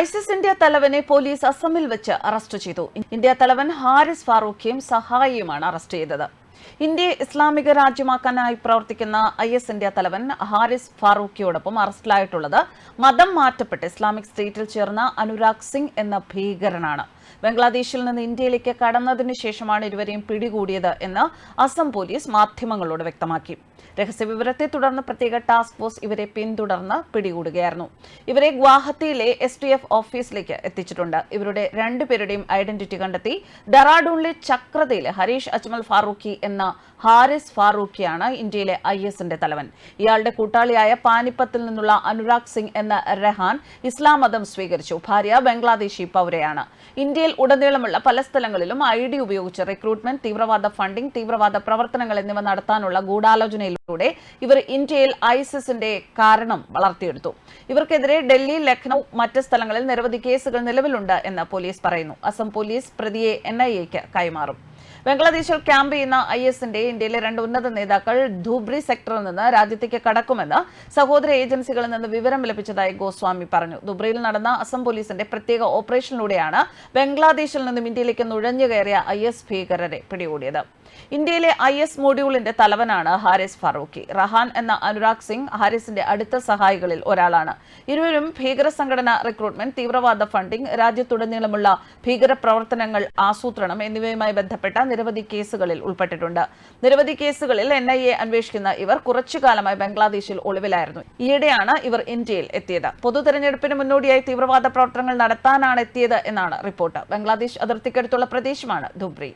ISIS India തലവനെ police അസമിൽ വെച്ച് arrest ചെയ്തു. ഇന്ത്യ തലവൻ ഹാരിസ് ഫാറൂഖിയും സഹായിയുമാണ് അറസ്റ്റ് ചെയ്തത്. ഇന്ത്യയെ ഇസ്ലാമിക രാജ്യമാക്കാനായി പ്രവർത്തിക്കുന്ന ഐ എസ് ഇന്ത്യ തലവൻ ഹാരിസ് ഫാറൂഖിയോടൊപ്പം അറസ്റ്റിലായിട്ടുള്ളത് മതം മാറ്റപ്പെട്ട് ഇസ്ലാമിക് സ്റ്റേറ്റിൽ ചേർന്ന അനുരാഗ് സിംഗ് എന്ന ഭീകരനാണ്. ബംഗ്ലാദേശിൽ നിന്ന് ഇന്ത്യയിലേക്ക് കടന്നതിന് ശേഷമാണ് ഇരുവരെയും പിടികൂടിയത് എന്ന് അസം പോലീസ് മാധ്യമങ്ങളോട് വ്യക്തമാക്കി. രഹസ്യവിവരത്തെ തുടർന്ന് പ്രത്യേക ടാസ്ക് ഫോഴ്സ് ഇവരെ പിന്തുടർന്ന് പിടികൂടുകയായിരുന്നു. ഇവരെ ഗുവാഹത്തിയിലെ എസ് ടി എഫ് ഓഫീസിലേക്ക് എത്തിച്ചിട്ടുണ്ട്. ഇവരുടെ രണ്ടുപേരുടെയും ഐഡന്റിറ്റി കണ്ടെത്തി ഡെറാഡൂണിലെ ചക്രതയിലെ ഹരീഷ് അജ്മൽ ഫാറൂഖി എന്ന ഹാരിസ് ഫാറൂഖിയാണ് ഇന്ത്യയിലെ ഐ എസിന്റെ തലവൻ. ഇയാളുടെ കൂട്ടാളിയായ പാനിപ്പത്തിൽ നിന്നുള്ള അനുരാഗ് സിംഗ് എന്ന രഹാൻ ഇസ്ലാം മതം സ്വീകരിച്ചു. ഭാര്യ ബംഗ്ലാദേശി പൗരയാണ്. ഇന്ത്യയിൽ ഉടനീളമുള്ള പല സ്ഥലങ്ങളിലും ഐ ഡി ഉപയോഗിച്ച് റിക്രൂട്ട്മെന്റ് തീവ്രവാദ ഫണ്ടിംഗ് തീവ്രവാദ പ്രവർത്തനങ്ങൾ എന്നിവ നടത്താനുള്ള ഗൂഢാലോചനയിലൂടെ ഇവർ ഇന്ത്യയിൽ ഐസിസിന്റെ കാരണം വളർത്തിയെടുത്തു. ഇവർക്കെതിരെ ഡൽഹി ലക്നൌ മറ്റ് സ്ഥലങ്ങളിൽ നിരവധി കേസുകൾ നിലവിലുണ്ട് എന്ന് പോലീസ് പറയുന്നു. അസം പോലീസ് പ്രതിയെ എൻ ഐ എക്ക് കൈമാറും. ബംഗ്ലാദേശിൽ ക്യാമ്പ് ചെയ്യുന്ന ഐ എസിന്റെ ഇന്ത്യയിലെ രണ്ട് ഉന്നത നേതാക്കൾ ധൂബ്രി സെക്ടറിൽ നിന്ന് രാജ്യത്തേക്ക് കടക്കുമെന്ന് സഹോദര ഏജൻസികളിൽ നിന്ന് വിവരം ലഭിച്ചതായി ഗോസ്വാമി പറഞ്ഞു. ധുബ്രിയിൽ നടന്ന അസം പോലീസിന്റെ പ്രത്യേക ഓപ്പറേഷനിലൂടെയാണ് ബംഗ്ലാദേശിൽ നിന്നും ഇന്ത്യയിലേക്ക് നുഴഞ്ഞു കയറിയ ഐ എസ് ഭീകരരെ പിടികൂടിയത്. ഇന്ത്യയിലെ ഐ എസ് മൊഡ്യൂളിന്റെ തലവനാണ് ഹാരിസ് ഫറൂഖി. റഹാൻ എന്ന അനുരാഗ് സിംഗ് ഹാരിസിന്റെ അടുത്ത സഹായികളിൽ ഒരാളാണ്. ഇരുവരും ഭീകര സംഘടന റിക്രൂട്ട്മെന്റ് തീവ്രവാദ ഫണ്ടിംഗ് രാജ്യത്തുടനീളമുള്ള ഭീകര പ്രവർത്തനങ്ങൾ ആസൂത്രണം എന്നിവയുമായി ബന്ധപ്പെട്ട നിരവധി കേസുകളിൽ ഉൾപ്പെട്ടിട്ടുണ്ട്. നിരവധി കേസുകളിൽ എൻ ഐ എ അന്വേഷിക്കുന്ന ഇവർ കുറച്ചു കാലമായി ബംഗ്ലാദേശിൽ ഒളിവിലായിരുന്നു. ഈയിടെയാണ് ഇവർ ഇന്ത്യയിൽ എത്തിയത്. പൊതു തെരഞ്ഞെടുപ്പിന് മുന്നോടിയായി തീവ്രവാദ പ്രവർത്തനങ്ങൾ നടത്താനാണ് എത്തിയത് എന്നാണ് റിപ്പോർട്ട്. ബംഗ്ലാദേശ് അതിർത്തിക്കടുത്തുള്ള പ്രദേശമാണ് ധുബ്രി.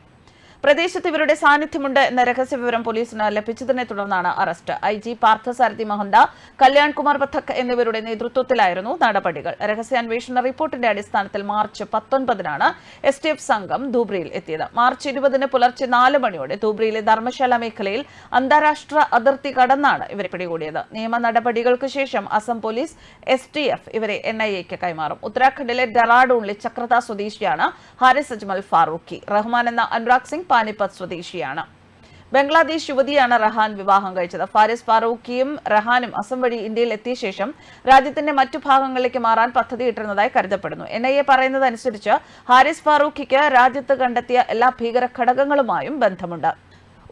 പ്രദേശത്ത് ഇവരുടെ സാന്നിധ്യമുണ്ട് എന്ന രഹസ്യവിവരം പോലീസിന് ലഭിച്ചതിനെ തുടർന്നാണ് arrest. I G Parthasarathi Mahanta Kalyan Kumar Pathak എന്നിവരുടെ നേതൃത്വത്തിലായിരുന്നു നടപടികൾ. രഹസ്യാന്വേഷണ റിപ്പോർട്ടിന്റെ അടിസ്ഥാനത്തിൽ മാർച്ച് പത്തൊൻപതിനാണ് എസ് ടി എഫ് സംഘം ധൂബ്രിയിൽ എത്തിയത്. മാർച്ച് ഇരുപതിന് പുലർച്ചെ നാല് മണിയോടെ ധൂബ്രിയിലെ ധർമ്മശാല മേഖലയിൽ അന്താരാഷ്ട്ര അതിർത്തി കടന്നാണ് ഇവരെ പിടികൂടിയത്. നിയമ നടപടികൾക്ക് ശേഷം Assam police S T F ഇവരെ എൻ ഐ എക്ക് കൈമാറും. ഉത്തരാഖണ്ഡിലെ ഡെറാഡൂണിലെ ചക്രത സ്വദേശിയാണ് ഹാരിസ് അജ്മൽ ഫാറൂഖി. റഹ്മാൻ എന്ന അനുരാഗ് സിംഗ് പാനിപ്പത്ത് സ്വദേശിയാണ്. ബംഗ്ലാദേശ് യുവതിയാണ് റഹാൻ വിവാഹം കഴിച്ചത്. ഫാരിസ് ഫാറൂഖിയും റഹാനും അസം വഴി ഇന്ത്യയിൽ എത്തിയ ശേഷം രാജ്യത്തിന്റെ മറ്റു ഭാഗങ്ങളിലേക്ക് മാറാൻ പദ്ധതിയിട്ടിരുന്നതായി കരുതപ്പെടുന്നു. എൻ ഐ എ പറയുന്നതനുസരിച്ച് ഹാരിസ് ഫാറൂഖിക്ക് രാജ്യത്ത് കണ്ടെത്തിയ എല്ലാ ഭീകര ഘടകങ്ങളുമായും ബന്ധമുണ്ട്.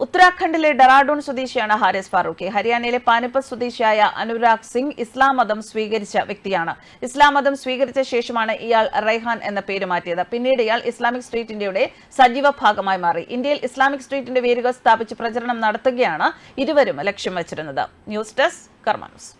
ഉത്തരാഖണ്ഡിലെ ഡെറാഡൂൺ സ്വദേശിയാണ് ഹാരിസ് ഫാറൂഖി. ഹരിയാനയിലെ പാനിപ്പത്ത് സ്വദേശിയായ അനുരാഗ് സിംഗ് ഇസ്ലാം മതം സ്വീകരിച്ച വ്യക്തിയാണ്. ഇസ്ലാം മതം സ്വീകരിച്ച ശേഷമാണ് ഇയാൾ റൈഹാൻ എന്ന പേര് മാറ്റിയത്. പിന്നീട് ഇയാൾ ഇസ്ലാമിക് സ്ട്രീറ്റ് ഇന്ത്യയുടെ സജീവ ഭാഗമായി മാറി. ഇന്ത്യയിൽ ഇസ്ലാമിക് സ്ട്രീറ്റിന്റെ വേരുകൾ സ്ഥാപിച്ച് പ്രചരണം നടത്തുകയാണ് ഇരുവരും ലക്ഷ്യം വച്ചിരുന്നത്. News desk Karma news.